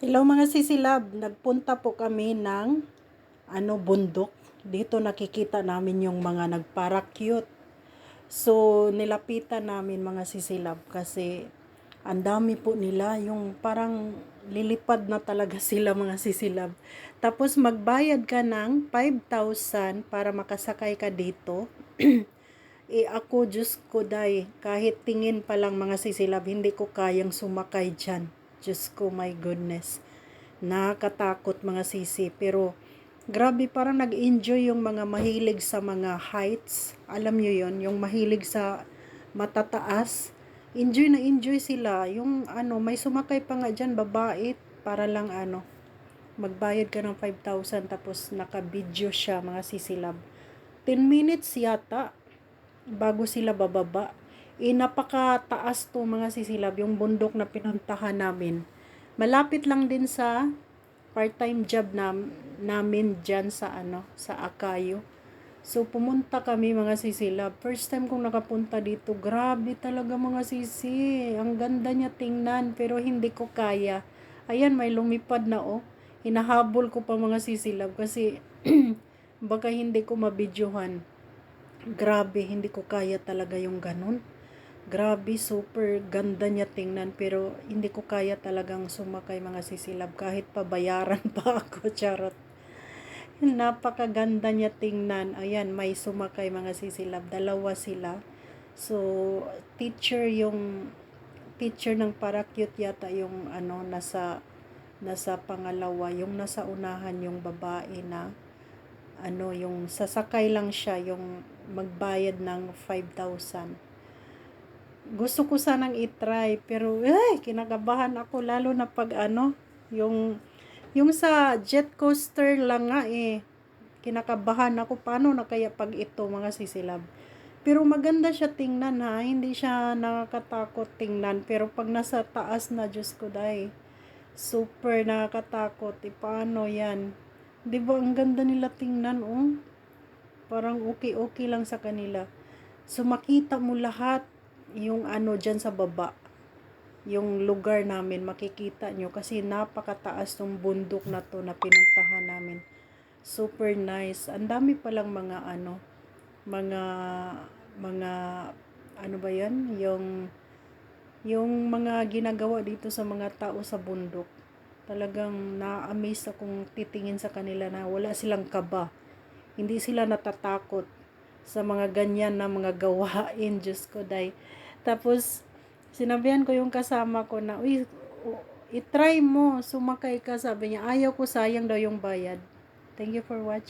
Hello mga sisilab, nagpunta po kami ng ano bundok. Dito nakikita namin yung mga nagparakyut. So nilapitan namin mga sisilab kasi ang dami po nila yung parang lilipad na talaga sila mga sisilab. Tapos magbayad ka ng 5,000 para makasakay ka dito. eh ako, Diyos ko day, kahit tingin pa lang mga sisilab, hindi ko kayang sumakay dyan. Diyos ko, my goodness. Nakakatakot mga sisi. Pero, grabe, parang nag-enjoy yung mga mahilig sa mga heights. Alam nyo yon yung mahilig sa matataas. Enjoy na enjoy sila. Yung ano, may sumakay pa nga dyan, babae, para lang ano, magbayad ka ng 5,000 tapos naka-video siya mga sisilab. 10 minutes yata bago sila bababa. Eh, napakataas to mga sisilab, yung bundok na pinuntahan namin. Malapit lang din sa part-time job na, namin dyan sa ano, sa Akayo. So, pumunta kami mga sisilab. First time kong nakapunta dito, grabe talaga mga sisi. Ang ganda niya tingnan, pero hindi ko kaya. Ayan, may lumipad na oh. Hinahabol ko pa mga sisilab kasi baka hindi ko mabidyohan. Grabe, hindi ko kaya talaga yung ganun. Grabe, super ganda niya tingnan pero hindi ko kaya talagang sumakay mga sisilab kahit pabayaran pa ako, charot. Napakaganda niya tingnan. Ayan, may sumakay mga sisilab. Dalawa sila. So, teacher yung teacher ng parakyut yata yung ano nasa nasa pangalawa, yung nasa unahan yung babae na ano yung sasakay lang siya yung magbayad ng 5,000 gusto ko sanang itry pero ay kinakabahan ako lalo na pag ano yung yung sa jet coaster lang nga eh kinakabahan ako paano na kaya pag ito mga sisilab? Pero maganda siya tingnan ha hindi siya nakakatakot tingnan pero pag nasa taas na Diyos ko dai super nakakatakot e paano yan? 'di ba ang ganda nila tingnan oh. Parang okay okay lang sa kanila. So makita mo lahat yung ano dyan sa baba, yung lugar namin, makikita nyo kasi napakataas ng bundok na to na pinuntahan namin. Super nice. Ang dami palang mga ano, mga, mga, ano ba yan? Yung, yung mga ginagawa dito sa mga tao sa bundok. Talagang na-amaze akong titingin sa kanila na wala silang kaba. Hindi sila natatakot sa mga ganyan na mga gawain. Diyos ko, day. Tapos, sinabihan ko yung kasama ko na, uy, itry mo, sumakay ka. Sabi niya, ayaw ko sayang daw yung bayad. Thank you for watching.